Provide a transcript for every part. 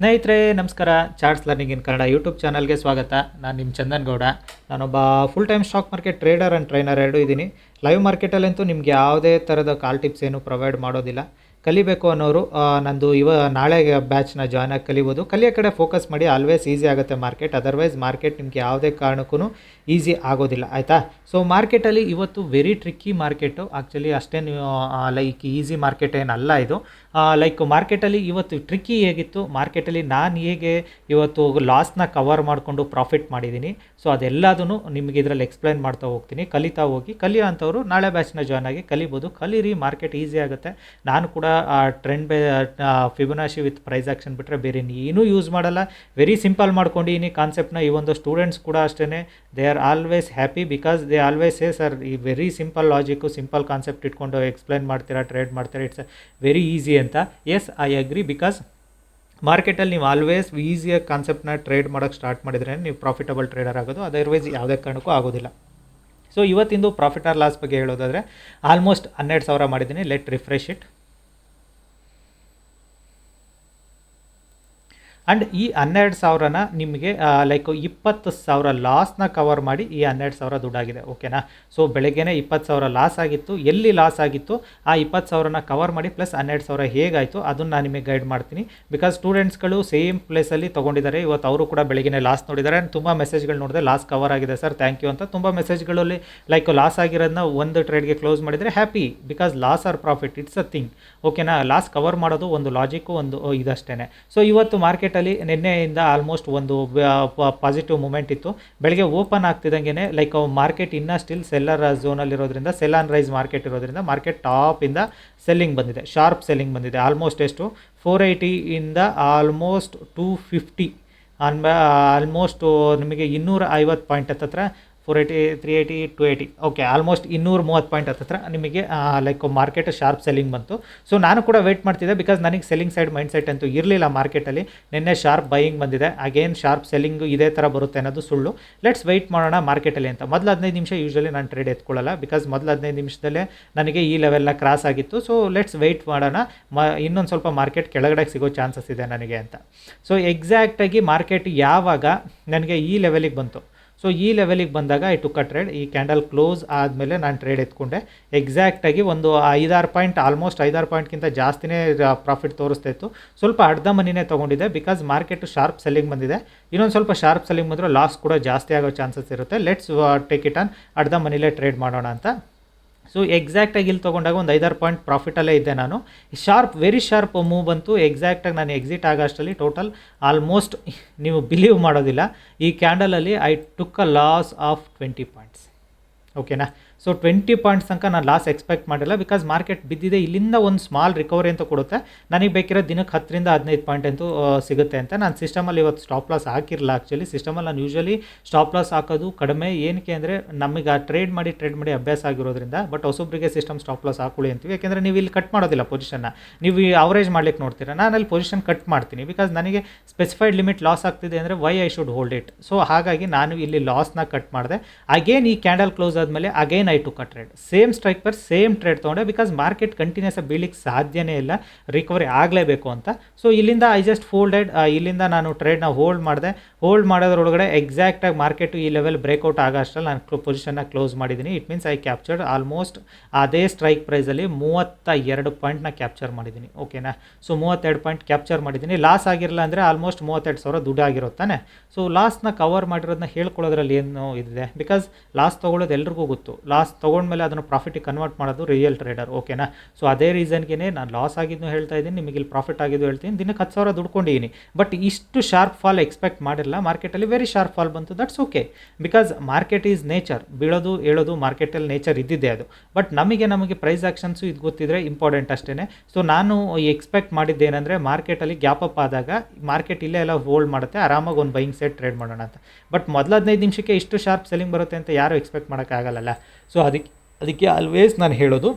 ಸ್ನೇಹಿತರೆ, ನಮಸ್ಕಾರ. Charts learning in Kannada YouTube ಚಾನಲ್ಗೆ ಸ್ವಾಗತ. ನಾನು ನಿಮ್ಮ ಚಂದನ್ ಗೌಡ ನಾನೊಬ್ಬ full time stock market trader and trainer ಎರಡೂ ಇದ್ದೀನಿ. ಲೈವ್ ಮಾರ್ಕೆಟಲ್ಲಂತೂ ನಿಮಗೆ ಯಾವುದೇ ಥರದ ಕಾಲ್ ಟಿಪ್ಸ್ ಏನು ಪ್ರೊವೈಡ್ ಮಾಡೋದಿಲ್ಲ. ಕಲಿಬೇಕು ಅನ್ನೋರು ನಂದು ಇವ ನಾಳೆ ಬ್ಯಾಚ್ನ ಜಾಯ್ನ್ ಆಗಿ ಕಲಿಬೋದು. ಕಲಿಯೋ ಕಡೆ ಫೋಕಸ್ ಮಾಡಿ ಆಲ್ವೇಸ್ ಈಸಿ ಆಗುತ್ತೆ ಮಾರ್ಕೆಟ್ ಅದರ್ವೈಸ್ ಮಾರ್ಕೆಟ್ ನಿಮಗೆ ಯಾವುದೇ ಕಾರಣಕ್ಕೂ ಈಸಿ ಆಗೋದಿಲ್ಲ, ಆಯಿತಾ? ಸೊ ಮಾರ್ಕೆಟಲ್ಲಿ ಇವತ್ತು ವೆರಿ ಟ್ರಿಕ್ಕಿ ಮಾರ್ಕೆಟು ಆ್ಯಕ್ಚುಲಿ ಅಷ್ಟೇ ನೀವು ಲೈಕ್ ಈಸಿ ಮಾರ್ಕೆಟ್ ಏನಲ್ಲ ಇದು. ಲೈಕ್ ಮಾರ್ಕೆಟಲ್ಲಿ ಇವತ್ತು ಟ್ರಿಕ್ಕಿ ಹೇಗಿತ್ತು? ಮಾರ್ಕೆಟಲ್ಲಿ ನಾನು ಹೇಗೆ ಇವತ್ತು ಲಾಸ್ನ ಕವರ್ ಮಾಡಿಕೊಂಡು ಪ್ರಾಫಿಟ್ ಮಾಡಿದ್ದೀನಿ. ಸೊ ಅದೆಲ್ಲದನ್ನು ನಿಮಗೆ ಇದರಲ್ಲಿ ಎಕ್ಸ್ಪ್ಲೈನ್ ಮಾಡ್ತಾ ಹೋಗ್ತೀನಿ. ಕಲಿತಾ ಹೋಗಿ, ಕಲಿಯೋ ಅಂಥವ್ರು ನಾಳೆ ಬ್ಯಾಚ್ನ ಜಾಯ್ನ್ ಆಗಿ ಕಲಿಬೋದು. ಕಲೀರಿ ಮಾರ್ಕೆಟ್ ಈಸಿ ಆಗುತ್ತೆ. ನಾನು ಕೂಡ ಟ್ರೆಂಡ್ ಬೇ ಫಿಬೊನಾಶಿ ವಿತ್ ಪ್ರೈಸ್ ಆಕ್ಷನ್ ಬಿಟ್ಟರೆ ಬೇರೆ ಏನೂ ಯೂಸ್ ಮಾಡಲ್ಲ. ವೆರಿ ಸಿಂಪಲ್ ಮಾಡ್ಕೊಂಡಿದ್ದೀನಿ ಕಾನ್ಸೆಪ್ಟ್ನ ಈ ಒಂದು ಸ್ಟೂಡೆಂಟ್ಸ್ ಕೂಡ ಅಷ್ಟೇ they are always happy because they always say sir ಈ very simple logic simple concept ಇಟ್ಕೊಂಡು ಎಕ್ಸ್ಪ್ಲೈನ್ ಮಾಡ್ತೀರಾ ಟ್ರೇಡ್ ಮಾಡ್ತೀರಾ ಇಟ್ಸ್ ವೆರಿ ಈಸಿ ಅಂತ. ಎಸ್ ಐ ಅಗ್ರಿ ಬಿಕಾಸ್ ಮಾರ್ಕೆಟಲ್ಲಿ ನೀವು ಆಲ್ವೇಸ್ ಈಸಿಯಾಗಿ ಕಾನ್ಸೆಪ್ಟ್ನ ಟ್ರೇಡ್ ಮಾಡೋಕ್ಕೆ ಸ್ಟಾರ್ಟ್ ಮಾಡಿದ್ರೆ ನೀವು ಪ್ರಾಫಿಟಬಲ್ ಟ್ರೇಡರ್ ಆಗೋದು. ಅದರ್ವೈಸ್ ಯಾವುದೇ ಕಾರಣಕ್ಕೂ ಆಗೋದಿಲ್ಲ. ಸೊ ಇವತ್ತಿಂದು ಪ್ರಾಫಿಟ್ ಆರ್ ಲಾಸ್ ಬಗ್ಗೆ ಹೇಳೋದಾದರೆ ಆಲ್ಮೋಸ್ಟ್ ಹನ್ನೆರಡು ಸಾವಿರ ಮಾಡಿದ್ದೀನಿ. ಲೆಟ್ ರಿಫ್ರೆಶ್ ಇಟ್ ಆ್ಯಂಡ್ ಈ ಹನ್ನೆರಡು ಸಾವಿರನ ನಿಮಗೆ ಲೈಕ್ ಇಪ್ಪತ್ತು ಸಾವಿರ ಲಾಸ್ನ ಕವರ್ ಮಾಡಿ ಈ ಹನ್ನೆರಡು ಸಾವಿರ ದುಡ್ಡಾಗಿದೆ ಓಕೆನಾ ಸೊ ಬೆಳಗ್ಗೆನೇ ಇಪ್ಪತ್ತು ಸಾವಿರ ಲಾಸ್ ಆಗಿತ್ತು. ಎಲ್ಲಿ ಲಾಸ್ ಆಗಿತ್ತು? ಆ ಇಪ್ಪತ್ತು ಸಾವಿರನ ಕವರ್ ಮಾಡಿ ಪ್ಲಸ್ ಹನ್ನೆರಡು ಸಾವಿರ ಹೇಗಾಯಿತು? ಅದನ್ನು ನಾನು ನಿಮಗೆ ಗೈಡ್ ಮಾಡ್ತೀನಿ. ಬಿಕಾಸ್ ಸ್ಟೂಡೆಂಟ್ಸ್ಗಳು ಸೇಮ್ ಪ್ಲೇಸಲ್ಲಿ ತೊಗೊಂಡಿದ್ದಾರೆ. ಇವತ್ತು ಅವರು ಕೂಡ ಬೆಳಗ್ಗೆ ಲಾಸ್ ನೋಡಿದ್ದಾರೆ. ಆ್ಯಂಡ್ ತುಂಬ ಮೆಸೇಜ್ಗಳು ನೋಡಿದೆ ಲಾಸ್ ಕವರ್ ಆಗಿದೆ ಸರ್ ಥ್ಯಾಂಕ್ ಯು ಅಂತ ತುಂಬ ಮೆಸೇಜ್ಗಳಲ್ಲಿ ಲೈಕ್ ಲಾಸ್ ಆಗಿರೋದನ್ನ ಒಂದು ಟ್ರೇಡ್ಗೆ ಕ್ಲೋಸ್ ಮಾಡಿದರೆ happy because loss are profit it's a thing ಓಕೆನಾ ಲಾಸ್ ಕವರ್ ಮಾಡೋದು ಒಂದು ಲಾಜಿಕ್ಕು ಒಂದು ಇದಷ್ಟೇ ಸೊ ಇವತ್ತು ಮಾರ್ಕೆಟಲ್ಲಿ ನಿನ್ನೆಯಿಂದ ಆಲ್ಮೋಸ್ಟ್ ಒಂದು ಪಾಸಿಟಿವ್ ಮೂಮೆಂಟ್ ಇತ್ತು. ಬೆಳಗ್ಗೆ ಓಪನ್ ಆಗ್ತಿದ್ದಂಗೆ ಲೈಕ್ ಮಾರ್ಕೆಟ್ ಇನ್ನೂ ಸ್ಟಿಲ್ ಸೆಲ್ಲರ್ ಝೋನಲ್ಲಿರೋದ್ರಿಂದ ಸೆಲ್ ಆನ್ ರೈಸ್ ಮಾರ್ಕೆಟ್ ಇರೋದ್ರಿಂದ ಮಾರ್ಕೆಟ್ ಟಾಪಿಂದ ಸೆಲ್ಲಿಂಗ್ ಬಂದಿದೆ ಶಾರ್ಪ್ ಸೆಲ್ಲಿಂಗ್ ಬಂದಿದೆ ಆಲ್ಮೋಸ್ಟ್ ಎಷ್ಟು? ಫೋರ್ ಇಂದ ಆಲ್ಮೋಸ್ಟ್ ಟೂ ಫಿಫ್ಟಿ ಆಲ್ಮೋಸ್ಟು ನಿಮಗೆ ಇನ್ನೂರ ಐವತ್ತು ಪಾಯಿಂಟ್ ಹತ್ತತ್ರ four eighty three eighty two eighty okay almost ಇನ್ನೂರು ಮೂವತ್ತು ಪಾಯಿಂಟ್ ಹತ್ತಿರ ನಿಮಗೆ ಲೈಕ್ ಮಾರ್ಕೆಟ್ ಶಾರ್ಪ್ ಸೆಲ್ಲಿಂಗ್ ಬಂತು. ಸೊ ನಾನು ಕೂಡ ವೆಯ್ಟ್ ಮಾಡ್ತಿದ್ದೆ ಬಿಕಾಸ್ ನನಗೆ ಸೆಲ್ಲಿಂಗ್ ಸೈಡ್ ಮೈಂಡ್ ಸೆಟ್ ಅಂತೂ ಇರಲಿಲ್ಲ ಮಾರ್ಕೆಟಲ್ಲಿ ನಿನ್ನೆ ಶಾರ್ಪ್ ಬೈಯಿಂಗ್ ಬಂದಿದೆ. ಅಗೇನ್ ಶಾರ್ಪ್ ಸೆಲ್ಲಿಂಗ್ ಇದೇ ಥರ ಬರುತ್ತೆ ಅನ್ನೋದು ಸುಳ್ಳು. ಲೆಟ್ಸ್ ವೆಯ್ಟ್ ಮಾಡೋಣ ಮಾರ್ಕೆಟಲ್ಲಿ ಅಂತ. ಮೊದಲು ಹದಿನೈದು ನಿಮಿಷ ಯೂಶ್ವಲಿ ನಾನು ಟ್ರೇಡ್ ಎತ್ಕೊಳ್ಳಲ್ಲ ಬಿಕಾಸ್ ಮೊದಲು ಹದಿನೈದು ನಿಮಿಷದಲ್ಲೇ ನನಗೆ ಈ ಲೆವೆಲ್ನ ಕ್ರಾಸ್ ಆಗಿತ್ತು. ಸೊ ಲೆಟ್ಸ್ ವೆಯ್ಟ್ ಮಾಡೋಣ. ಮ, ಇನ್ನೊಂದು ಸ್ವಲ್ಪ ಮಾರ್ಕೆಟ್ ಕೆಳಗಡೆ ಸಿಗೋ ಚಾನ್ಸಸ್ ಇದೆ ನನಗೆ ಅಂತ. ಸೊ ಎಕ್ಸಾಕ್ಟಾಗಿ ಮಾರ್ಕೆಟ್ ಯಾವಾಗ ನನಗೆ ಈ ಲೆವೆಲಿಗೆ ಬಂತು? ಸೊ ಈ ಲೆವೆಲಿಗೆ ಬಂದಾಗ ಐ ಟುಕ್ ಅ ಟ್ರೇಡ್ ಈ ಕ್ಯಾಂಡಲ್ ಕ್ಲೋಸ್ ಆದಮೇಲೆ ನಾನು ಟ್ರೇಡ್ ಎತ್ಕೊಂಡೆ. ಎಕ್ಸಾಕ್ಟಾಗಿ ಒಂದು ಐದಾರು ಪಾಯಿಂಟ್ ಆಲ್ಮೋಸ್ಟ್ ಐದಾರು ಪಾಯಿಂಟ್ಗಿಂತ ಜಾಸ್ತಿನೇ ಪ್ರಾಫಿಟ್ ತೋರಿಸ್ತಾ ಇತ್ತು. ಸ್ವಲ್ಪ ಅರ್ಧ ಮನಿನೇ ತೊಗೊಂಡಿದ್ದೆ ಬಿಕಾಸ್ ಮಾರ್ಕೆಟ್ ಶಾರ್ಪ್ ಸೆಲ್ಲಿಂಗ್ ಬಂದಿದೆ. ಇನ್ನೊಂದು ಸ್ವಲ್ಪ ಶಾರ್ಪ್ ಸೆಲ್ಲಿಂಗ್ ಬಂದರೆ ಲಾಸ್ ಕೂಡ ಜಾಸ್ತಿ ಆಗೋ ಚಾನ್ಸಸ್ ಇರುತ್ತೆ. ಲೆಟ್ಸ್ ಟೇಕ್ ಇಟ್ ಆನ್ ಅರ್ಧ ಮನಿಲೇ ಟ್ರೇಡ್ ಮಾಡೋಣ ಅಂತ. ಸೊ ಎಕ್ಸಾಕ್ಟಾಗಿ ಇಲ್ಲಿ ತೊಗೊಂಡಾಗ ಒಂದು ಐದಾರು ಪಾಯಿಂಟ್ ಪ್ರಾಫಿಟಲ್ಲೇ ಇದ್ದೆ ನಾನು. ಶಾರ್ಪ್ ವೆರಿ ಶಾರ್ಪ್ ಮೂವ್ ಬಂತು ಎಕ್ಸಾಕ್ಟಾಗಿ ನಾನು ಎಕ್ಸಿಟ್ ಆಗೋ ಅಷ್ಟರಲ್ಲಿ ಟೋಟಲ್ ಆಲ್ಮೋಸ್ಟ್ ನೀವು ಬಿಲೀವ್ ಮಾಡೋದಿಲ್ಲ. ಈ ಕ್ಯಾಂಡಲಲ್ಲಿ I took a loss of twenty points ಓಕೆನಾ ಸೊ ಟ್ವೆಂಟಿ ಪಾಯಿಂಟ್ಸ್ ತನಕ ನಾನು ಲಾಸ್ ಎಕ್ಸ್ಪೆಕ್ಟ್ ಮಾಡಿಲ್ಲ ಬಿಕಾಸ್ ಮಾರ್ಕೆಟ್ ಬಿದ್ದಿದೆ. ಇಲ್ಲಿಂದ ಒಂದು ಸ್ಮಾಲ್ ರಿಕವರಿ ಅಂತ ಕೊಡುತ್ತೆ. ನನಗೆ ಬೇಕಿರೋ ದಿನಕ್ಕೆ ಹತ್ತರಿಂದ ಹದಿನೈದು ಪಾಯಿಂಟ್ ಅಂತೂ ಸಿಗುತ್ತೆ ಅಂತ ನಾನು ಸಿಸ್ಟಮಲ್ಲಿ ಇವತ್ತು ಸ್ಟಾಪ್ ಲಾಸ್ ಹಾಕಿರಲ್ಲ ಆ್ಯಕ್ಚುಲಿ ಸಿಸ್ಟಮಲ್ಲಿ ನಾನು ಯೂಶ್ವಲಿ ಸ್ಟಾಪ್ ಲಾಸ್ ಹಾಕೋದು ಕಡಿಮೆ. ಏನಕ್ಕೆ ಅಂದರೆ ನಮಗೆ ಟ್ರೇಡ್ ಮಾಡಿ ಟ್ರೇಡ್ ಮಾಡಿ ಅಭ್ಯಾಸ ಆಗಿರೋದ್ರಿಂದ ಬಟ್ ಹೊಸೊಬ್ಬರಿಗೆ ಸಿಸ್ಟಮ್ ಸ್ಟಾಪ್ ಲಾಸ್ ಹಾಕೊಳ್ಳಿ ಅಂತೀವಿ. ಯಾಕೆಂದರೆ ನೀವು ಇಲ್ಲಿ ಕಟ್ ಮಾಡೋದಿಲ್ಲ ಪೊಸಿಷನ್ನ ನೀವು ಅವರೇಜ್ ಮಾಡ್ಲಿಕ್ಕೆ ನೋಡ್ತೀರಾ? ನಾನು ಅಲ್ಲಿ ಪೊಸಿಷನ್ ಕಟ್ ಮಾಡ್ತೀನಿ ಬಿಕಾಸ್ ನನಗೆ ಸ್ಪೆಸಿಫೈಡ್ ಲಿಮಿಟ್ ಲಾಸ್ ಆಗ್ತಿದೆ ಅಂದರೆ why I should hold it so ಹಾಗಾಗಿ ನಾನು ಇಲ್ಲಿ ಲಾಸ್ನ ಕಟ್ ಮಾಡಿದೆ. ಅಗೇನ್ ಈ ಕ್ಯಾಂಡಲ್ ಕ್ಲೋಸ್ ಆದಮೇಲೆ again I to cut trade same strike per same trade ತೊಗೊಂಡೆ ಬಿಕಾಸ್ ಮಾರ್ಕೆಟ್ ಕಂಟಿನ್ಯೂಸ್ ಆಗಿ ಬೀಳಿಕ್ಕೆ ಸಾಧ್ಯನೇ ಇಲ್ಲ. ರಿಕವರಿ ಆಗಲೇಬೇಕು ಅಂತ. ಸೊ ಇಲ್ಲಿಂದ ಐ ಜಸ್ಟ್ ಫೋಲ್ಡೆಡ್ ಇಲ್ಲಿಂದ ನಾನು ಟ್ರೇಡ್ನ ಹೋಲ್ಡ್ ಮಾಡಿದೆ. ಹೋಲ್ಡ್ ಮಾಡೋದ್ರೊಳಗಡೆ ಎಕ್ಸಾಕ್ಟಾಗಿ ಮಾರ್ಕೆಟು ಈ ಲೆವೆಲ್ ಬ್ರೇಕ್ಔಟ್ ಆಗೋ ಅಷ್ಟರಲ್ಲಿ ನಾನು ಪೊಸಿಷನ್ನ ಕ್ಲೋಸ್ ಮಾಡಿದ್ದೀನಿ. It means I captured almost ಅದೇ ಸ್ಟ್ರೈಕ್ ಪ್ರೈಸಲ್ಲಿ ಮೂವತ್ತ ಎರಡು ಪಾಯಿಂಟ್ನ ಕ್ಯಾಪ್ಚರ್ ಮಾಡಿದ್ದೀನಿ. ಓಕೆನಾ ಸೊ ಮೂವತ್ತೆರಡು ಪಾಯಿಂಟ್ ಕ್ಯಾಪ್ಚರ್ ಮಾಡಿದ್ದೀನಿ. ಲಾಸ್ ಆಗಿರಲ್ಲ ಅಂದರೆ ಆಲ್ಮೋಸ್ಟ್ ಮೂವತ್ತೆರಡು ಸಾವಿರ ದುಡ್ಡು ಆಗಿರುತ್ತಾನೆ ಸೊ ಲಾಸ್ನ ಕವರ್ ಮಾಡಿರೋದನ್ನ ಹೇಳ್ಕೊಳ್ಳೋದ್ರಲ್ಲಿ ಏನು ಇದಿದೆ? ಬಿಕಾಸ್ ಲಾಸ್ ತೊಗೊಳ್ಳೋದು ಎಲ್ರಿಗೂ ಗೊತ್ತು ಲಾಸ್ ತೊಗೊಂಡ್ಮೇಲೆ ಅದನ್ನು ಪ್ರಾಫಿಟಿಗೆ ಕನ್ವರ್ಟ್ ಮಾಡೋದು ರಿಯಲ್ ಟ್ರೇಡರ್ ಓಕೆನಾ ಸೊ ಅದೇ ರೀಸನ್ಗೆ ನಾನು ಲಾಸ್ ಆಗಿದ್ದು ಹೇಳ್ತಾ ಇದ್ದೀನಿ, ನಿಮಗೆ ಇಲ್ಲಿ ಪ್ರಾಫಿಟ್ ಆಗಿದ್ದು ಹೇಳ್ತೀನಿ, ದಿನಕ್ಕೆ ಹತ್ತು ಸಾವಿರ ದುಡ್ಕೊಂಡಿದ್ದೀನಿ ಬಟ್ ಇಷ್ಟು ಶಾರ್ಪ್ ಫಾಲ್ ಎಕ್ಸ್ಪೆಕ್ಟ್ ಮಾಡಿರಲ್ಲ ಮಾರ್ಕೆಟಲ್ಲಿ ವೆರಿ ಶಾರ್ಪ್ ಫಾಲ್ ಬಂತು that's okay because market is nature ಬೀಳೋದು, ಹೇಳೋದು ಮಾರ್ಕೆಟಲ್ಲಿ ನೇಚರ್ ಇದ್ದಿದ್ದೆ ಅದು. ಬಟ್ ನಮಗೆ ನಮಗೆ ಪ್ರೈಸ್ ಆ್ಯಕ್ಷನ್ಸು ಇದು ಗೊತ್ತಿದ್ರೆ ಇಂಪಾರ್ಟೆಂಟ್ ಅಷ್ಟೇ ಸೊ ನಾನು ಎಕ್ಸ್ಪೆಕ್ಟ್ ಮಾಡಿದ್ದೇನೆಂದರೆ ಮಾರ್ಕೆಟಲ್ಲಿ ಗ್ಯಾಪ್ ಅಪ್ ಆದಾಗ ಮಾರ್ಕೆಟ್ ಇಲ್ಲೇ ಎಲ್ಲ ಹೋಲ್ಡ್ ಮಾಡುತ್ತೆ, ಆರಾಮಾಗಿ ಒಂದು ಬೈಯಿಂಗ್ ಸೆಟ್ ಟ್ರೇಡ್ ಮಾಡೋಣ ಅಂತ. ಬಟ್ ಮೊದಲ ಹದಿನೈದು ನಿಮಿಷಕ್ಕೆ ಇಷ್ಟು ಶಾರ್ಪ್ ಸೆಲ್ಲಿಂಗ್ ಬರುತ್ತೆ ಅಂತ ಯಾರು ಎಕ್ಸ್ಪೆಕ್ಟ್ ಮಾಡೋಕ್ಕಾಗಲ್ಲ. ಸೊ ಅದಕ್ಕೆ ಅದಕ್ಕೆ ಆಲ್ವೇಸ್ ನಾನು ಹೇಳೋದು,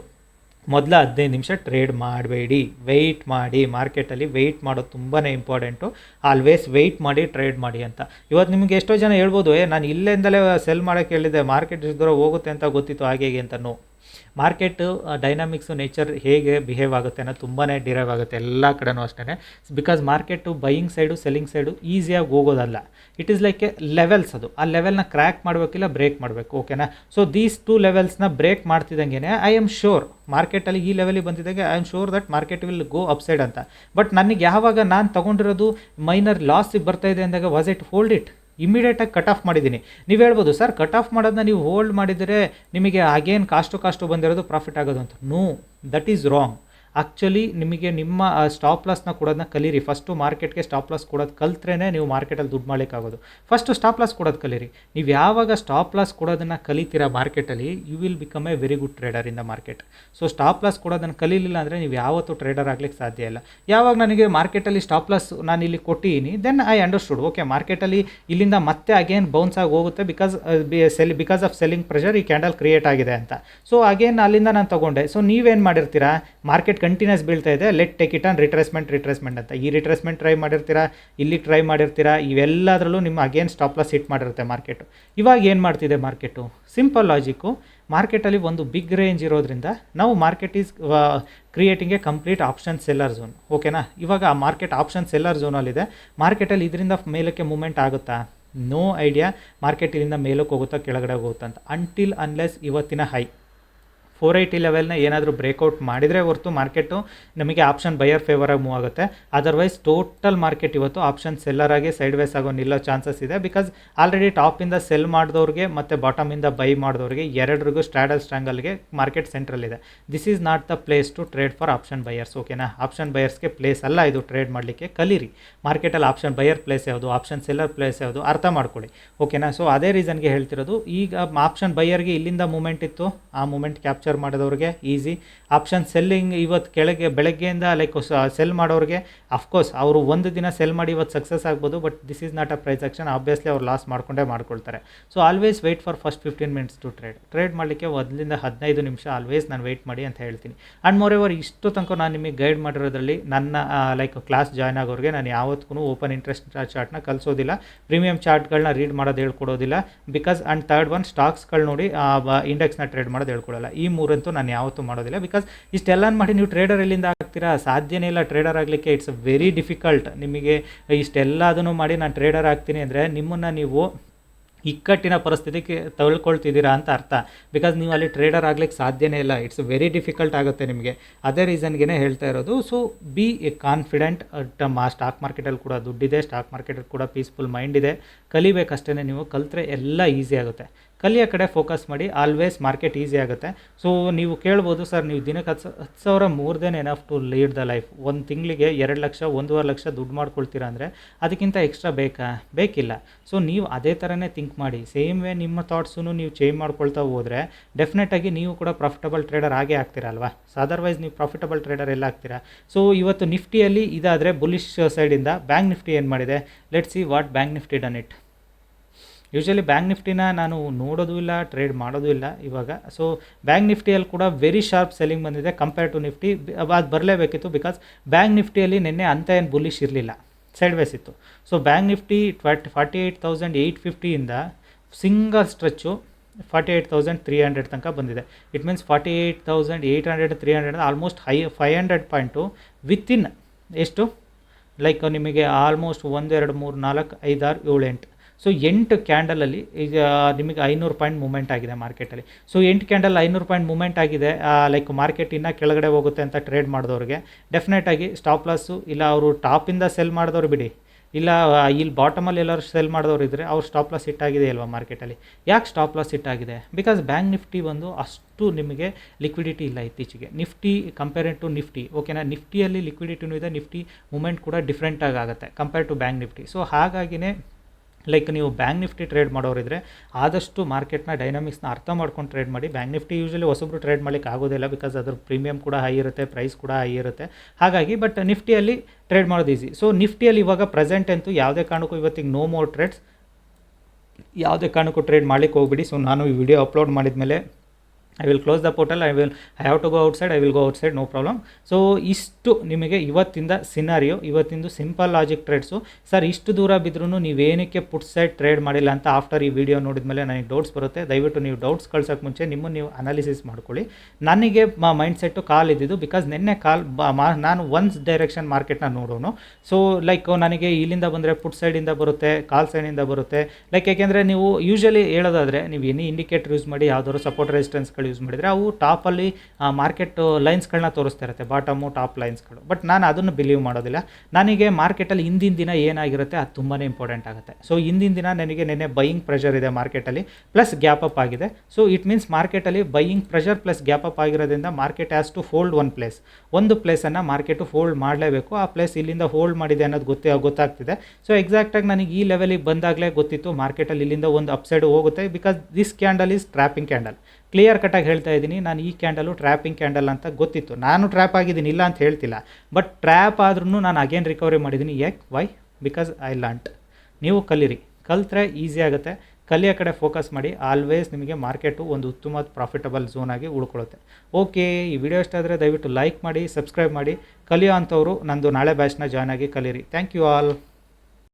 ಮೊದಲ ಹದಿನೈದು ನಿಮಿಷ ಟ್ರೇಡ್ ಮಾಡಬೇಡಿ. ವೆಯ್ಟ್ ಮಾಡಿ ಮಾರ್ಕೆಟಲ್ಲಿ ವೆಯ್ಟ್ ಮಾಡೋದು ತುಂಬಾ ಇಂಪಾರ್ಟೆಂಟು ಆಲ್ವೇಸ್ ವೆಯ್ಟ್ ಮಾಡಿ ಟ್ರೇಡ್ ಮಾಡಿ ಅಂತ. ಇವತ್ತು ನಿಮಗೆ ಎಷ್ಟೋ ಜನ ಹೇಳ್ಬೋದು, ಏ, ನಾನು ಇಲ್ಲಿಂದಲೇ ಸೆಲ್ ಮಾಡೋಕ್ಕೆ ಹೇಳಿದ್ದೆ ಮಾರ್ಕೆಟ್ ಇದ್ದರೆ ಹೋಗುತ್ತೆ ಅಂತ ಗೊತ್ತಿತ್ತು, ಹಾಗೆ ಹೀಗೆ ಅಂತ. ನೋ ಮಾರ್ಕೆಟ್ ಡೈನಾಮಿಕ್ಸು ನೇಚರ್ ಹೇಗೆ ಬಿಹೇವ್ ಆಗುತ್ತೆ ಅನ್ನೋ ತುಂಬಾ ಡಿರೈವ್ ಆಗುತ್ತೆ ಎಲ್ಲ ಕಡೆನೂ ಅಷ್ಟೇ because market buying side selling side ಈಸಿಯಾಗಿ ಹೋಗೋದಲ್ಲ. It is like a levels ಅದು. ಆ ಲೆವೆಲ್ನ ಕ್ರ್ಯಾಕ್ ಮಾಡಬೇಕಿಲ್ಲ ಬ್ರೇಕ್ ಮಾಡಬೇಕು ಓಕೆನಾ ಸೊ ದೀಸ್ ಟೂ ಲೆವೆಲ್ಸ್ನ ಬ್ರೇಕ್ ಮಾಡ್ತಿದ್ದಂಗೆ ಐ ಆಮ್ ಶೋರ್ ಮಾರ್ಕೆಟಲ್ಲಿ ಈ ಲೆವೆಲಿಗೆ ಬಂದಿದ್ದಾಗೆ I am sure that market will go upside ಅಂತ. ಬಟ್ ನನಗೆ ಯಾವಾಗ ನಾನು ತೊಗೊಂಡಿರೋದು ಮೈನರ್ ಲಾಸಿಗೆ ಬರ್ತಾ ಇದೆ ಅಂದಾಗ ವಾಸ್ ಇಟ್ ಹೋಲ್ಡ್ ಇಟ್ ಇಮಿಡಿಯೇಟಾಗಿ ಕಟ್ ಆಫ್ ಮಾಡಿದ್ದೀನಿ. ನೀವು ಹೇಳ್ಬೋದು, ಸರ್ ಕಟ್ ಆಫ್ ಮಾಡೋದನ್ನ ನೀವು ಹೋಲ್ಡ್ ಮಾಡಿದರೆ ನಿಮಗೆ ಅಗೇನ್ ಕಾಸ್ಟು ಕಾಸ್ಟು ಬಂದಿರೋದು ಪ್ರಾಫಿಟ್ ಆಗೋದು ಅಂತ. No that is wrong actually ನಿಮಗೆ ನಿಮ್ಮ ಸ್ಟಾಪ್ ಲಾಸ್ನ ಕೊಡೋದನ್ನ ಕಲೀರಿ. ಫಸ್ಟು ಮಾರ್ಕೆಟ್ಗೆ ಸ್ಟಾಪ್ ಲಾಸ್ ಕೊಡೋದು ಕಲ್ತ್ರೇ ನೀವು ಮಾರ್ಕೆಟಲ್ಲಿ ದುಡ್ಡು ಮಾಡಲಿಕ್ಕಾಗೋದು. ಫಸ್ಟು ಸ್ಟಾಪ್ ಲಾಸ್ ಕೊಡೋದು ಕಲೀರಿ. ನೀವು ಯಾವಾಗ ಸ್ಟಾಪ್ ಲಾಸ್ ಕೊಡೋದನ್ನು ಕಲಿತೀರಾ ಮಾರ್ಕೆಟಲ್ಲಿ you will become a very good trader in the market so stop loss ಕೊಡೋದನ್ನು ಕಲೀಲಿಲ್ಲ ಅಂದರೆ ನೀವು ಯಾವತ್ತೂ ಟ್ರೇಡರ್ ಆಗಲಿಕ್ಕೆ ಸಾಧ್ಯ ಇಲ್ಲ. ಯಾವಾಗ ನನಗೆ ಮಾರ್ಕೆಟಲ್ಲಿ ಸ್ಟಾಪ್ ಲಾಸ್ ನಾನು ಇಲ್ಲಿ ಕೊಟ್ಟಿದ್ದೀನಿ ದೆನ್ ಐ ಅಂಡರ್ಸ್ಟುಡ್ ಓಕೆ ಮಾರ್ಕೆಟಲ್ಲಿ ಇಲ್ಲಿಂದ ಮತ್ತೆ ಅಗೇನ್ ಬೌನ್ಸ್ ಆಗಿ ಹೋಗುತ್ತೆ because sell because of selling pressure ಈ ಕ್ಯಾಂಡಲ್ ಕ್ರಿಯೇಟ್ ಆಗಿದೆ ಅಂತ. ಸೊ ಅಗೇನ್ ಅಲ್ಲಿಂದ ನಾನು ತೊಗೊಂಡೆ. ಸೊ ನೀವೇನು ಮಾಡಿರ್ತೀರಾ? ಮಾರ್ಕೆಟ್ ಕಂಟಿನ್ಯೂಸ್ ಬೀಳ್ತಾ ಇದೆ. Let take it on retracement retracement ಅಂತ. ಈ ರಿಟ್ರೆಸ್ಮೆಂಟ್ ಟ್ರೈ ಮಾಡಿರ್ತೀರಾ? ಇಲ್ಲಿ ಟ್ರೈ ಮಾಡಿರ್ತೀರಾ? ಇವೆಲ್ಲದರಲ್ಲೂ ನಿಮ್ಮ ಅಗೇನ್ ಸ್ಟಾಪ್ ಲಾಸ್ ಹಿಟ್ ಮಾಡಿರುತ್ತೆ ಮಾರ್ಕೆಟು ಇವಾಗ ಏನು ಮಾಡ್ತಿದೆ ಮಾರ್ಕೆಟು ಸಿಂಪಲ್ ಲಾಜಿಕ್ಕು ಮಾರ್ಕೆಟಲ್ಲಿ ಒಂದು ಬಿಗ್ ರೇಂಜ್ ಇರೋದ್ರಿಂದ ನಾವು market is creating a complete option seller zone ಓಕೆನಾ ಇವಾಗ ಆ ಮಾರ್ಕೆಟ್ ಆಪ್ಷನ್ ಸೆಲ್ಲರ್ ಝೋನಲ್ಲಿದೆ ಮಾರ್ಕೆಟಲ್ಲಿ ಇದರಿಂದ ಮೇಲಕ್ಕೆ ಮೂಮೆಂಟ್ ಆಗುತ್ತಾ? ನೋ ಐಡಿಯಾ ಮಾರ್ಕೆಟ್ ಇದರಿಂದ ಮೇಲಕ್ಕೆ ಹೋಗುತ್ತಾ, ಕೆಳಗಡೆ ಹೋಗುತ್ತಾ ಅಂತ. ಅಂಟಿಲ್ ಅನ್ಲೆಸ್ ಇವತ್ತಿನ ಹೈ ಫೋರ್ ಏಯ್ಟಿ ಲೆವೆಲ್ನ ಏನಾದರೂ ಬ್ರೇಕೌಟ್ ಮಾಡಿದರೆ ಹೊರತು ಮಾರ್ಕೆಟು ನಮಗೆ ಆಪ್ಷನ್ ಬಯರ್ ಫೇವರಾಗಿ ಮೂವ್ ಆಗುತ್ತೆ. ಅದರ್ವೈಸ್ ಟೋಟಲ್ ಮಾರ್ಕೆಟ್ ಇವತ್ತು ಆಪ್ಷನ್ ಸೆಲ್ಲರ್ ಆಗಿ ಸೈಡ್ ವೈಸ್ ಆಗೋ ನಿಲ್ಲೋ ಚಾನ್ಸಸ್ ಇದೆ ಬಿಕಾಸ್ ಆಲ್ರೆಡಿ ಟಾಪಿಂದ ಸೆಲ್ ಮಾಡಿದವ್ರಿಗೆ ಮತ್ತು ಬಾಟಮಿಂದ ಬೈ ಮಾಡಿದವ್ರಿಗೆ ಎರಡರಿಗೂ ಸ್ಟ್ರಾಡಲ್ ಸ್ಟ್ರಾಂಗಲ್ಗೆ ಮಾರ್ಕೆಟ್ ಸೆಂಟ್ರಲ್ ಇದೆ. This is not the place to trade for option buyers ಓಕೆನಾ ಆಪ್ಷನ್ ಬೈಯರ್ಸ್ಗೆ ಪ್ಲೇಸ್ ಅಲ್ಲ, ಇದು ಟ್ರೇಡ್ ಮಾಡಲಿಕ್ಕೆ ಕಲೀರಿ. ಮಾರ್ಕೆಟಲ್ಲಿ ಆಪ್ಷನ್ ಬೈಯರ್ ಪ್ಲೇಸ್ ಯಾವುದು ಆಪ್ಷನ್ ಸೆಲ್ಲರ್ ಪ್ಲೇಸ್ ಯಾವುದು, ಅರ್ಥ ಮಾಡ್ಕೊಳ್ಳಿ ಓಕೆನಾ ಸೊ ಅದೇ ರೀಸನ್ಗೆ ಹೇಳ್ತಿರೋದು, ಈಗ ಆಪ್ಷನ್ ಬೈಯರ್ಗೆ ಇಲ್ಲಿಂದ ಮೂಮೆಂಟ್ ಇತ್ತು, ಆ ಮೂಮೆಂಟ್ ಕ್ಯಾಪ್ಚರ್ ಮಾಡಿದವ್ರಿಗೆ ಈಸಿ. ಆಪ್ಷನ್ ಸೆಲ್ಲಿಂಗ್ ಇವತ್ತು ಕೆಳಗೆ, ಬೆಳಗ್ಗೆಯಿಂದ ಲೈಕ್ ಸೆಲ್ ಮಾಡೋರಿಗೆ ಅಫ್ಕೋರ್ಸ್ ಅವರು ಒಂದು ದಿನ ಸೆಲ್ ಮಾಡಿ ಇವತ್ತು ಸಕ್ಸಸ್ ಆಗ್ಬೋದು but this is not a price action obviously ಅವ್ರು ಲಾಸ್ ಮಾಡ್ಕೊಂಡೇ ಮಾಡ್ಕೊಳ್ತಾರೆ. So always wait for first fifteen minutes to trade trade ಮಾಡಲಿಕ್ಕೆ ಮೊದಲಿಂದ ಹದಿನೈದು ನಿಮಿಷ ಆಲ್ವೇಸ್ ನಾನು ವೆಯ್ಟ್ ಮಾಡಿ ಅಂತ ಹೇಳ್ತೀನಿ. ಆ್ಯಂಡ್ ಮೋರ್ ಎವರ್ ಇಷ್ಟು ತನಕ ನಾನು ನಿಮಗೆ ಗೈಡ್ ಮಾಡಿರೋದ್ರಲ್ಲಿ ನನ್ನ ಲೈಕ್ ಕ್ಲಾಸ್ ಜಾಯ್ನ್ ಆಗೋರಿಗೆ ನಾನು ಯಾವತ್ತೂ ಓಪನ್ ಇಂಟ್ರೆಸ್ಟ್ ಚಾರ್ಟ್ನ ಕಲಿಸೋದಿಲ್ಲ. ಪ್ರೀಮಿಯಂ ಚಾರ್ಟ್ಗಳನ್ನ ರೀಡ್ ಮಾಡೋದು ಹೇಳ್ಕೊಡೋದಿಲ್ಲ. ಬಿಕಾಸ್ ಆ್ಯಂಡ್ ತರ್ಡ್ ಒನ್ ಸ್ಟಾಕ್ಸ್ಗಳು ನೋಡಿ ಇಂಡೆಕ್ಸ್ನ ಟ್ರೇಡ್ ಮಾಡೋದು ಹೇಳ್ಕೊಡಲ್ಲ. ಈ ಮೂರಂತೂ ನಾನು ಯಾವತ್ತೂ ಮಾಡೋದಿಲ್ಲ. ಬಿಕಾಸ್ ಇಷ್ಟೆಲ್ಲ ಮಾಡಿ ನೀವು ಟ್ರೇಡರ್ ಎಲ್ಲಿಂದ ಆಗ್ತೀರಾ? ಸಾಧ್ಯನೇ ಇಲ್ಲ ಟ್ರೇಡರ್ ಆಗಲಿಕ್ಕೆ. ಇಟ್ಸ್ ವೆರಿ ಡಿಫಿಕಲ್ಟ್ ನಿಮಗೆ ಇಷ್ಟೆಲ್ಲದನ್ನು ಮಾಡಿ ನಾನು ಟ್ರೇಡರ್ ಆಗ್ತೀನಿ ಅಂದರೆ ನಿಮ್ಮನ್ನು ನೀವು ಇಕ್ಕಟ್ಟಿನ ಪರಿಸ್ಥಿತಿಗೆ ತಗೊಳ್ಕೊಳ್ತಿದ್ದೀರಾ ಅಂತ ಅರ್ಥ. ಬಿಕಾಸ್ ನೀವು ಅಲ್ಲಿ ಟ್ರೇಡರ್ ಆಗ್ಲಿಕ್ಕೆ ಸಾಧ್ಯನೇ ಇಲ್ಲ. ಇಟ್ಸ್ ವೆರಿ ಡಿಫಿಕಲ್ಟ್ ಆಗುತ್ತೆ ನಿಮಗೆ. ಅದೇ ರೀಸನ್ಗೆ ಹೇಳ್ತಾ ಇರೋದು. ಸೊ ಬಿ ಎ ಕಾನ್ಫಿಡೆಂಟ್ ಆ ಸ್ಟಾಕ್ ಮಾರ್ಕೆಟಲ್ಲಿ ಕೂಡ ದುಡ್ಡಿದೆ. ಸ್ಟಾಕ್ ಮಾರ್ಕೆಟಲ್ಲಿ ಕೂಡ ಪೀಸ್ಫುಲ್ ಮೈಂಡ್ ಇದೆ. ಕಲಿಬೇಕಷ್ಟೇ ನೀವು. ಕಲಿತ್ರೆ ಎಲ್ಲ ಈಸಿ ಆಗುತ್ತೆ. ಕಲಿಯೋ ಕಡೆ ಫೋಕಸ್ ಮಾಡಿ ಆಲ್ವೇಸ್ ಮಾರ್ಕೆಟ್ ಈಸಿ ಆಗುತ್ತೆ. ಸೊ ನೀವು ಕೇಳ್ಬೋದು ಸರ್ ನೀವು ದಿನಕ್ಕೆ ಹತ್ತು ಹತ್ತು ಸಾವಿರ more than enough to lead the life ಒಂದು ತಿಂಗಳಿಗೆ ಎರಡು ಲಕ್ಷ, ಒಂದೂವರೆ ಲಕ್ಷ ದುಡ್ಡು ಮಾಡ್ಕೊಳ್ತೀರಾ ಅಂದರೆ, ಅದಕ್ಕಿಂತ ಎಕ್ಸ್ಟ್ರಾ ಬೇಕಾ? ಬೇಕಿಲ್ಲ. ಸೊ ನೀವು ಅದೇ ಥರನೇ ಥಿಂಕ್ ಮಾಡಿ. ಸೇಮ್ ವೇ ನಿಮ್ಮ ಥಾಟ್ಸೂ ನೀವು ಚೇಂಜ್ ಮಾಡ್ಕೊಳ್ತಾ ಹೋದರೆ ಡೆಫಿನೆಟಾಗಿ ನೀವು ಕೂಡ ಪ್ರಾಫಿಟಬಲ್ ಟ್ರೇಡರ್ ಆಗೇ ಆಗ್ತೀರಾ ಅಲ್ವಾ? ಸೊ ಅದರ್ವೈಸ್ ನೀವು ಪ್ರಾಫಿಟಬಲ್ ಟ್ರೇಡರ್ ಎಲ್ಲ ಆಗ್ತೀರಾ? ಸೊ ಇವತ್ತು ನಿಫ್ಟಿಯಲ್ಲಿ ಇದಾದರೆ ಬುಲಿಶ್ ಸೈಡಿಂದ ಬ್ಯಾಂಕ್ ನಿಫ್ಟಿ ಏನು ಮಾಡಿದೆ? Let see what bank Nifty done it usually bank ನಿಫ್ಟಿನ ನಾನು ನೋಡೋದು ಇಲ್ಲ ಟ್ರೇಡ್ ಮಾಡೋದು ಇಲ್ಲ ಇವಾಗ. ಸೊ ಬ್ಯಾಂಕ್ ನಿಫ್ಟಿಯಲ್ಲಿ ಕೂಡ ವೆರಿ ಶಾರ್ಪ್ ಸೆಲ್ಲಿಂಗ್ ಬಂದಿದೆ ಕಂಪೇರ್ ಟು ನಿಫ್ಟಿ ಅದು ಬರಲೇಬೇಕಿತ್ತು ಬಿಕಾಸ್ ಬ್ಯಾಂಕ್ ನಿಫ್ಟಿಯಲ್ಲಿ ನಿನ್ನೆ ಅಂತ ಏನು ಬುಲಿಶ್ ಇರಲಿಲ್ಲ. ಸೈಡ್ ವೇಸ್ ಇತ್ತು. ಸೊ ಬ್ಯಾಂಕ್ ನಿಫ್ಟಿ ಟ್ವೆಟ್ forty eight thousand eight ಫಿಫ್ಟಿಯಿಂದ single stretch forty eight thousand three hundred ತನಕ ಬಂದಿದೆ. It means forty eight thousand eight hundred three hundred almost high five hundred point within ಎಷ್ಟು? Like ನಿಮಗೆ almost ಒಂದು ಎರಡು ಮೂರು ನಾಲ್ಕು ಐದಾರು ಏಳು ಎಂಟು ಸೊ ಎಂಟು ಕ್ಯಾಂಡಲಲ್ಲಿ ಈಗ ನಿಮಗೆ ಐನೂರು ಪಾಯಿಂಟ್ ಮೂಮೆಂಟ್ ಆಗಿದೆ ಮಾರ್ಕೆಟಲ್ಲಿ ಸೊ ಎಂಟು ಕ್ಯಾಂಡಲ್ ಐನೂರು ಪಾಯಿಂಟ್ ಮೂಮೆಂಟ್ ಆಗಿದೆ ಲೈಕ್ ಮಾರ್ಕೆಟ್ ಇನ್ನೂ ಕೆಳಗಡೆ ಹೋಗುತ್ತೆ ಅಂತ ಟ್ರೇಡ್ ಮಾಡಿದವ್ರಿಗೆ. ಡೆಫಿನೆಟಾಗಿ ಸ್ಟಾಪ್ ಲಾಸು ಇಲ್ಲ ಅವರು ಟಾಪಿಂದ ಸೆಲ್ ಮಾಡಿದವ್ರು ಬಿಡಿ. ಇಲ್ಲ ಇಲ್ಲಿ ಬಾಟಮಲ್ಲಿ ಎಲ್ಲರೂ ಸೆಲ್ ಮಾಡಿದವ್ರು ಇದ್ದರೆ ಅವ್ರು ಸ್ಟಾಪ್ ಲಾಸ್ ಇಟ್ಟಾಗಿದೆ ಅಲ್ವಾ ಮಾರ್ಕೆಟಲ್ಲಿ ಯಾಕೆ ಸ್ಟಾಪ್ ಲಾಸ್ ಇಟ್ಟಾಗಿದೆ ಬಿಕಾಸ್ ಬ್ಯಾಂಕ್ ನಿಫ್ಟಿ ಒಂದು ಅಷ್ಟು ನಿಮಗೆ ಲಿಕ್ವಿಡಿಟಿ ಇಲ್ಲ ಇತ್ತೀಚೆಗೆ. ನಿಫ್ಟಿ ಕಂಪೇರ್ಡ್ ಟು ನಿಫ್ಟಿ ಓಕೆನಾ ನಿಫ್ಟಿಯಲ್ಲಿ ಲಿಕ್ವಿಡಿಟಿನೂ ಇದೆ ನಿಫ್ಟಿ ಮೂಮೆಂಟ್ ಕೂಡ ಡಿಫ್ರೆಂಟಾಗಿ ಆಗುತ್ತೆ compare to bank Nifty so ಹಾಗಾಗಿನೇ ಲೈಕ್ ನೀವು ಬ್ಯಾಂಕ್ ನಿಫ್ಟಿ ಟ್ರೇಡ್ ಮಾಡೋರಿದ್ರೆ ಆದಷ್ಟು ಮಾರ್ಕೆಟ್ನ ಡೈನಾಮಿಕ್ಸ್ನ ಅರ್ಥ ಮಾಡ್ಕೊಂಡು ಟ್ರೇಡ್ ಮಾಡಿ. ಬ್ಯಾಂಕ್ ನಿಫ್ಟಿ ಯೂಶಲಿ ಹೊಸಬ್ರು ಟ್ರೇಡ್ ಮಾಡಲಿಕ್ಕೆ ಆಗೋದಿಲ್ಲ ಬಿಕಾಸ್ ಅದ್ರ ಪ್ರೀಮಿಯಮ್ ಕೂಡ ಹೈ ಇರುತ್ತೆ ಪ್ರೈಸ್ ಕೂಡ ಹೈ ಇರುತ್ತೆ. ಹಾಗಾಗಿ ಬಟ್ ನಿಫ್ಟಿಯಲ್ಲಿ ಟ್ರೇಡ್ ಮಾಡೋದು ಈಸಿ ಸೊ ನಿಫ್ಟಿಯಲ್ಲಿ ಇವಾಗ ಪ್ರೆಸೆಂಟ್ ಅಂತೂ ಯಾವುದೇ ಕಾರಣಕ್ಕೂ ಇವತ್ತಿಗೆ ನೋ ಮೋರ್ ಟ್ರೇಡ್ಸ್ ಯಾವುದೇ ಕಾರಣಕ್ಕೂ ಟ್ರೇಡ್ ಮಾಡಲಿಕ್ಕೆ ಹೋಗ್ಬಿಡಿ. ಸೊ ನಾನು ಈ ವಿಡಿಯೋ ಅಪ್ಲೋಡ್ ಮಾಡಿದ ಮೇಲೆ I will close the portal I will I have to go outside I will go outside no problem so ಇಷ್ಟು ನಿಮಗೆ ಇವತ್ತಿಂದ ಸಿನಾರಿಯೋ ಇವತ್ತಿಂದು ಸಿಂಪಲ್ ಲಾಜಿಕ್ ಟ್ರೇಡ್ಸು ಸರ್ ಇಷ್ಟು ದೂರ ಬಿದ್ರೂ ನೀವೇನಕ್ಕೆ ಪುಟ್ ಸೈಡ್ ಟ್ರೇಡ್ ಮಾಡಿಲ್ಲ ಅಂತ ಆಫ್ಟರ್ ಈ ವಿಡಿಯೋ ನೋಡಿದ ಮೇಲೆ ನನಗೆ ಡೌಟ್ಸ್ ಬರುತ್ತೆ. ದಯವಿಟ್ಟು ನೀವು ಡೌಟ್ಸ್ ಕಳ್ಸೋಕ್ಕೆ ಮುಂಚೆ ನಿಮ್ಮನ್ನು ನೀವು ಅನಾಲಿಸಿಸ್ ಮಾಡ್ಕೊಳ್ಳಿ. ನನಗೆ ಮೈಂಡ್ ಸೆಟ್ಟು ಕಾಲ್ ಇದ್ದಿದ್ದು ಬಿಕಾಸ್ ನಿನ್ನೆ ಕಾಲ್ ನಾನು ಒನ್ಸ್ ಡೈರೆಕ್ಷನ್ ಮಾರ್ಕೆಟ್ನ ನೋಡೋನು. ಸೊ ಲೈಕ್ ನನಗೆ ಇಲ್ಲಿಂದ ಬಂದರೆ ಪುಟ್ ಸೈಡಿಂದ ಬರುತ್ತೆ, ಕಾಲ್ ಸೈಡಿಂದ ಬರುತ್ತೆ. ಲೈಕ್ ಯಾಕೆಂದರೆ ನೀವು ಯೂಶಲಿ ಹೇಳೋದಾದರೆ, ನೀವು ಎನಿ ಇಂಡಿಕೇಟರ್ ಯೂಸ್ ಮಾಡಿ ಯಾವ್ದಾದ್ರು ಸಪೋರ್ಟ್ ರೆಸಿಸ್ಟೆನ್ಸ್ಗಳು ಯೂಸ್ ಮಾಡಿದರೆ ಅವು ಟಾಪಲ್ಲಿ ಮಾರ್ಕೆಟ್ ಲೈನ್ಸ್ಗಳನ್ನ ತೋರಿಸ್ತಾ ಇರುತ್ತೆ ಬಾಟಮು ಟಾಪ್ ಲೈನ್ಸ್ಗಳು ಬಟ್ ನಾನು ಅದನ್ನು ಬಿಲೀವ್ ಮಾಡೋದಿಲ್ಲ. ನನಗೆ ಮಾರ್ಕೆಟಲ್ಲಿ ಹಿಂದಿನ ದಿನ ಏನಾಗಿರುತ್ತೆ, ಅದು ತುಂಬಾ ಇಂಪಾರ್ಟೆಂಟ್ ಆಗುತ್ತೆ. ಸೊ ಹಿಂದಿನ ದಿನ ನನಗೆ ನೆನ್ನೆ ಬೈಯಿಂಗ್ ಪ್ರೆಷರ್ ಇದೆ ಮಾರ್ಕೆಟಲ್ಲಿ ಪ್ಲಸ್ ಗ್ಯಾಪ್ ಅಪ್ ಆಗಿದೆ. ಸೊ ಇಟ್ ಮೀನ್ಸ್ ಮಾರ್ಕೆಟಲ್ಲಿ buying pressure plus gap up ಆಗಿರೋದ್ರಿಂದ market has to fold one place ಒಂದು ಪ್ಲೇಸನ್ನು ಮಾರ್ಕೆಟು ಫೋಲ್ಡ್ ಮಾಡಲೇಬೇಕು. ಆ ಪ್ಲೇಸ್ ಇಲ್ಲಿಂದ ಹೋಲ್ಡ್ ಮಾಡಿದೆ ಅನ್ನೋದು ಗೊತ್ತೇ, ಗೊತ್ತಾಗ್ತಿದೆ. ಸೊ ಎಕ್ಸಾಕ್ಟಾಗಿ ನನಗೆ ಈ ಲೆವೆಲಿಗೆ ಬಂದಾಗಲೇ ಗೊತ್ತಿತ್ತು ಮಾರ್ಕೆಟಲ್ಲಿ ಇಲ್ಲಿಂದ ಒಂದು ಅಪ್ಸೈಡ್ ಹೋಗುತ್ತೆ because this candle is trapping candle clear ಕಟ್ಟಾಗಿ ಹೇಳ್ತಾ ಇದ್ದೀನಿ. ನಾನು ಈ ಕ್ಯಾಂಡಲು ಟ್ರ್ಯಾಪಿಂಗ್ ಕ್ಯಾಂಡಲ್ ಅಂತ ಗೊತ್ತಿತ್ತು. ನಾನು ಟ್ರ್ಯಾಪ್ ಆಗಿದ್ದೀನಿ, ಇಲ್ಲ ಅಂತ ಹೇಳ್ತಿಲ್ಲ. ಬಟ್ ಟ್ರ್ಯಾಪ್ ಆದ್ರೂ ನಾನು ಅಗೇನ್ ರಿಕವರಿ ಮಾಡಿದ್ದೀನಿ. ಯಾಕೆ ವೈ ಬಿಕಾಸ್ ಐ ಲಾಂಟ್ ನೀವು ಕಲೀರಿ. ಕಲ್ತ್ರೆ ಈಸಿ ಆಗುತ್ತೆ. ಕಲಿಯೋ ಕಡೆ ಫೋಕಸ್ ಮಾಡಿ. ಆಲ್ವೇಸ್ ನಿಮಗೆ ಮಾರ್ಕೆಟು ಒಂದು ಉತ್ತಮ ಪ್ರಾಫಿಟಬಲ್ ಝೋನ್ ಆಗಿ ಉಳ್ಕೊಳ್ಳುತ್ತೆ. ಓಕೆ ಈ ವಿಡಿಯೋ ಇಷ್ಟ ಆದರೆ ದಯವಿಟ್ಟು ಲೈಕ್ ಮಾಡಿ ಸಬ್ಸ್ಕ್ರೈಬ್ ಮಾಡಿ. ಕಲಿಯೋ ಅಂಥವ್ರು ನಂದು ನಾಳೆ ಬ್ಯಾಚ್ನ ಜಾಯ್ನ್ ಆಗಿ ಕಲೀರಿ. Thank you all